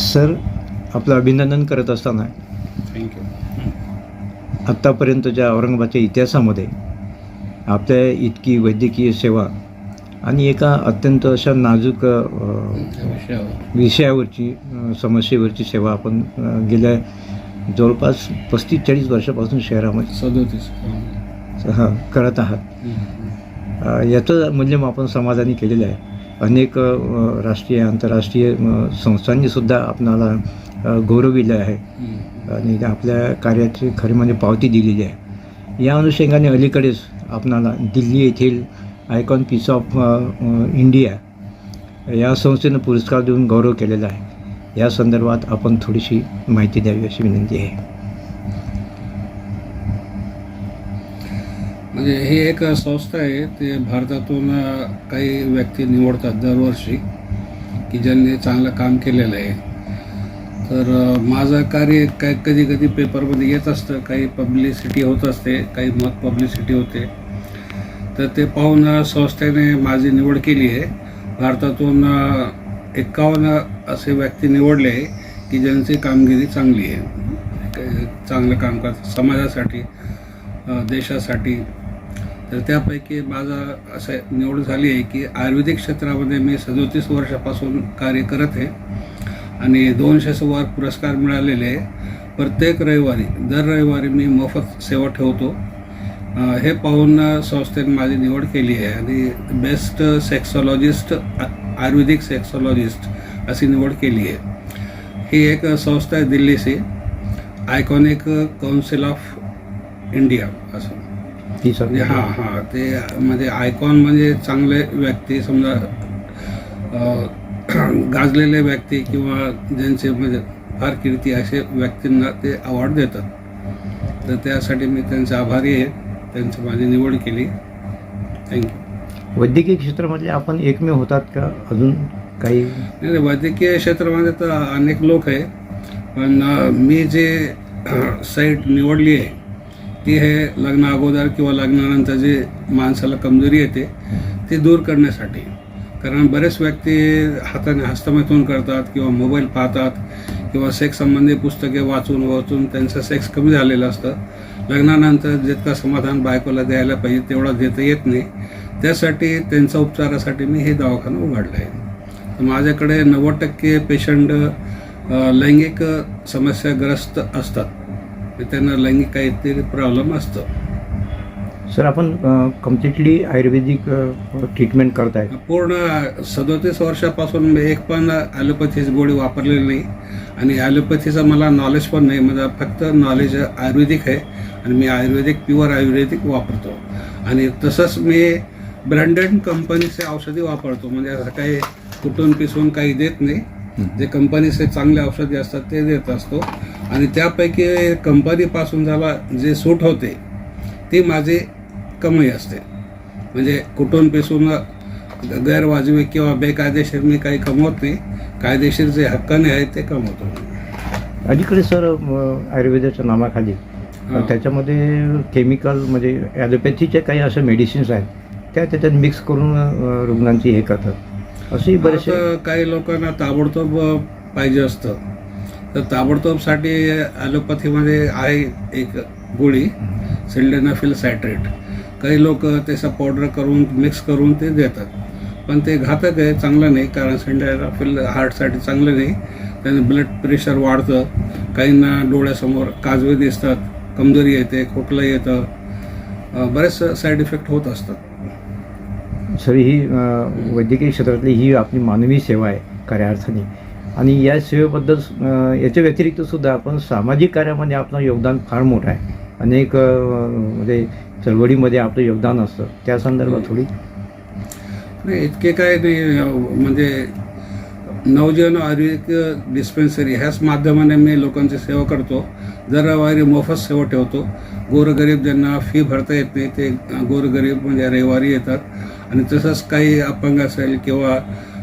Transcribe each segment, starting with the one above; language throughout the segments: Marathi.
सर आपलं अभिनंदन करत असताना थँक्यू आत्तापर्यंतच्या औरंगाबादच्या इतिहासामध्ये आपल्या इतकी वैद्यकीय सेवा आणि एका अत्यंत अशा नाजूक विषयावरची समस्येवरची सेवा आपण गेल्या जवळपास पस्तीस चाळीस वर्षापासून शहरामध्ये सदोतीस. हां करत आहात. याचं मूल्यमापन समाजाने केलेलं आहे. अनेक राष्ट्रीय आंतरराष्ट्रीय संस्थांनीसुद्धा आपणाला गौरविलं आहे. आणि आपल्या कार्याची खरी म्हणजे पावती दिलेली आहे. या अनुषंगाने अलीकडेच आपणाला दिल्ली येथील आयकॉन पीस ऑफ इंडिया या संस्थेनं पुरस्कार देऊन गौरव केलेला आहे. या संदर्भात आपण थोडीशी माहिती द्यावी अशी विनंती आहे. म्हणजे ही एक संस्था आहे ते भारतातून काही व्यक्ती निवडतात दरवर्षी की ज्यांनी चांगलं काम केलेलं आहे. तर माझं कार्य काय कधी कधी पेपरमध्ये येत असतं काही पब्लिसिटी होत असते काही मत पब्लिसिटी होते. तर ते पाहून संस्थेने माझी निवड केली आहे. भारतातून एकावन्न असे व्यक्ती निवडले आहे की ज्यांची कामगिरी चांगली आहे. चांगलं काम करतात समाजासाठी देशासाठी. तर त्यापैकी माझा असं निवड झाली आहे की आयुर्वेदिक क्षेत्रामध्ये मी सदोतीस वर्षापासून कार्य करत आहे. आणि दोनशे वर पुरस्कार मिळालेले आहे. प्रत्येक रविवारी दर रविवारी मी मोफत सेवा ठेवतो. हे पाहून संस्थेने माझी निवड केली आहे. आणि बेस्ट सेक्सॉलॉजिस्ट आयुर्वेदिक सेक्सॉलॉजिस्ट अशी निवड केली आहे. ही एक संस्था आहे दिल्लीची आयकॉनिक काउन्सिल ऑफ इंडिया असं. ती म्हणजे हां हां ते म्हणजे आयकॉन म्हणजे चांगले व्यक्ती समजा गाजलेले व्यक्ती किंवा ज्यांचे म्हणजे फार कीर्ती असे व्यक्तींना ते अवॉर्ड देतात. तर त्यासाठी मी त्यांचे आभारी आहे. त्यांची माझी निवड केली. थँक्यू वैद्यकीय क्षेत्रामधले आपण एकमेव होतात का? अजून काही? नाही वैद्यकीय क्षेत्रामध्ये तर अनेक लोक आहे. पण मी जे साईट निवडली आहे ती हे लग्न अगोदर किंवा लग्नानंतर जे माणसाला कमजोरी येते ती दूर करण्यासाठी. कारण बरेच व्यक्ती हाताने हस्तमैथून करतात किंवा मोबाईल पाहतात किंवा सेक्स संबंधी पुस्तके वाचून वाचून त्यांचं सेक्स कमी झालेलं असतं. लग्नानंतर जितका समाधान बायकोला द्यायला पाहिजे तेवढा देता येत नाही. त्यासाठी त्यांच्या उपचारासाठी मी हे दवाखाना उघडलं आहे. तर माझ्याकडे नव्वद टक्के पेशंट लैंगिक समस्याग्रस्त असतात. तर त्यांना लैंगिक काहीतरी प्रॉब्लेम असतं. सर आपण कम्प्लिटली आयुर्वेदिक ट्रीटमेंट करताय. पूर्ण सदोतीस वर्षापासून मी एक पण ॲलोपॅथीची गोळी वापरलेली नाही. आणि ॲलोपॅथीचं मला नॉलेज पण नाही. माझं फक्त नॉलेज आयुर्वेदिक आहे. आणि मी आयुर्वेदिक प्युअर आयुर्वेदिक वापरतो. आणि तसंच मी ब्रँडेड कंपनीचे औषधी वापरतो. म्हणजे असं काही कुठून पिसून काही देत नाही. जे कंपनीचे चांगले औषधी असतात ते देत असतो. आणि त्यापैकी कंपनीपासून ज्याला जे सूट होते ती माझी कमाई असते. म्हणजे कुठून पिसून गैरवाजवी किंवा बेकायदेशीर मी काही कमवत नाही कायदेशीर जे हक्काने आहे ते कमवतो अलीकडे सर आयुर्वेदाच्या नावाखाली. त्याच्यामध्ये केमिकल म्हणजे ॲलोपॅथीचे काही असे मेडिसिन्स आहेत त्या त्याच्यात मिक्स करून रुग्णांची हे करतात. अशी बरेचसे काही लोकांना ताबडतोब पाहिजे असतं. तर ताबडतोबसाठी ॲलोपॅथीमध्ये आहे एक गोळी सिल्डेनाफिल सायट्रेट. काही लोक त्याचा पावडर करून मिक्स करून ते देतात. पण ते घातक आहे चांगलं नाही कारण सिल्डेनाफिल हार्टसाठी चांगलं नाही. त्याने ब्लड प्रेशर वाढतं. काहींना डोळ्यासमोर काजवे दिसतात कमजोरी येते खोकलं येतं. बरेच साईड इफेक्ट होत असतात. सर ही वैद्यकीय क्षेत्रातली ही आपली मानवी सेवा आहे खऱ्या अर्थाने. आणि या सेवेबद्दल याच्या व्यतिरिक्त सुद्धा आपण सामाजिक कार्यामध्ये आपलं योगदान फार मोठं आहे. अनेक म्हणजे चळवळीमध्ये आपलं योगदान असतं. त्या संदर्भात थोडी. नाही इतके काय नाही म्हणजे नवजीवन आयुर्वेदिक डिस्पेन्सरी ह्याच माध्यमाने मी लोकांची सेवा करतो. दरवारी मोफत सेवा ठेवतो. गोरगरीब ज्यांना फी भरता येत नाही ते गोरगरीब म्हणजे रविवारी येतात. आणि तसंच काही अपंग असेल किंवा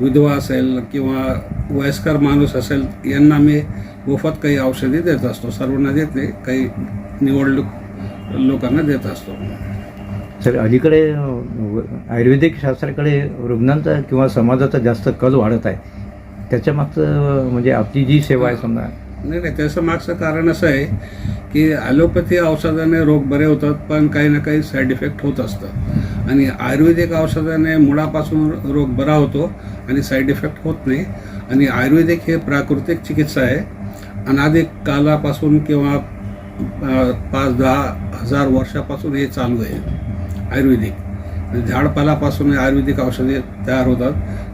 विधवा असेल किंवा वयस्कर माणूस असेल यांना मी मोफत काही औषधी देत असतो. सर्वांना देत नाही काही निवडणूक लोकांना देत असतो. सर अलीकडे आयुर्वेदिक शास्त्राकडे रुग्णांचा किंवा समाजाचा जास्त कल वाढत आहे. त्याच्या मागचं अ, म्हणजे आपली जी सेवा आहे समजा. नाही नाही त्याचं मागचं कारण असं आहे की ॲलोपॅथी औषधाने रोग बरे होतात पण काही ना काही साईड इफेक्ट होत असतं आणि आयुर्वेदिक औषधाने मुळापासून रोग बरा होतो आणि साईड इफेक्ट होत नाही. आणि आयुर्वेदिक हे प्राकृतिक चिकित्सा आहे. अनाधिक कालापासून किंवा पाच दहा हजार वर्षापासून हे चालू आहे. आयुर्वेदिक. झाडपालापासून आयुर्वेदिक औषधे तयार होतात.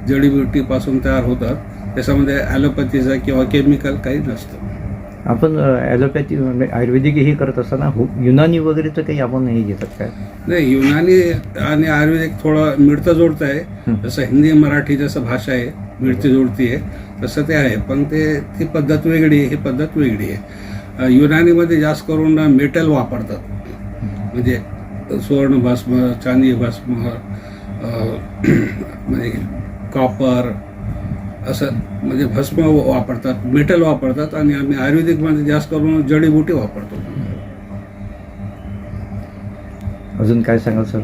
जडीबुटीपासून तयार होतात. त्याच्यामध्ये ॲलोपॅथीचं किंवा केमिकल काही नसतं. आपण ॲलोपॅथी म्हणजे आयुर्वेदिक हे करत असताना हो युनानी वगैरेचं काही आपण हे घेतात काय? नाही युनानी आणि आयुर्वेदिक थोडं मिळतं जोडतं आहे. जसं हिंदी मराठी जसं भाषा आहे मिळती जुळती आहे तसं ते आहे पण ते ती पद्धत वेगळी आहे ही पद्धत वेगळी आहे. युनानीमध्ये जास्त करून मेटल वापरतात. म्हणजे सुवर्ण भस्म चांदी भस्म म्हणजे कॉपर असं म्हणजे भस्म वापरतात मेटल वापरतात आणि आम्ही आयुर्वेदिकमध्ये जास्त करून जडीबुटी वापरतो. अजून काय सांगाल सर?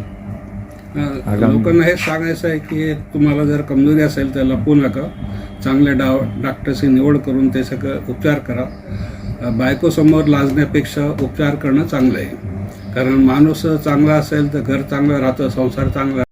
लोकांना हे सांगायचं आहे की तुम्हाला जर कमजोरी असेल तर लपवू नका. चांगल्या डा डॉक्टरची निवड करून ते सगळं उपचार करा. बायकोसमोर लाजण्यापेक्षा उपचार करणं चांगलं आहे. कारण माणूस चांगला असेल तर घर चांगलं राहतं संसार चांगला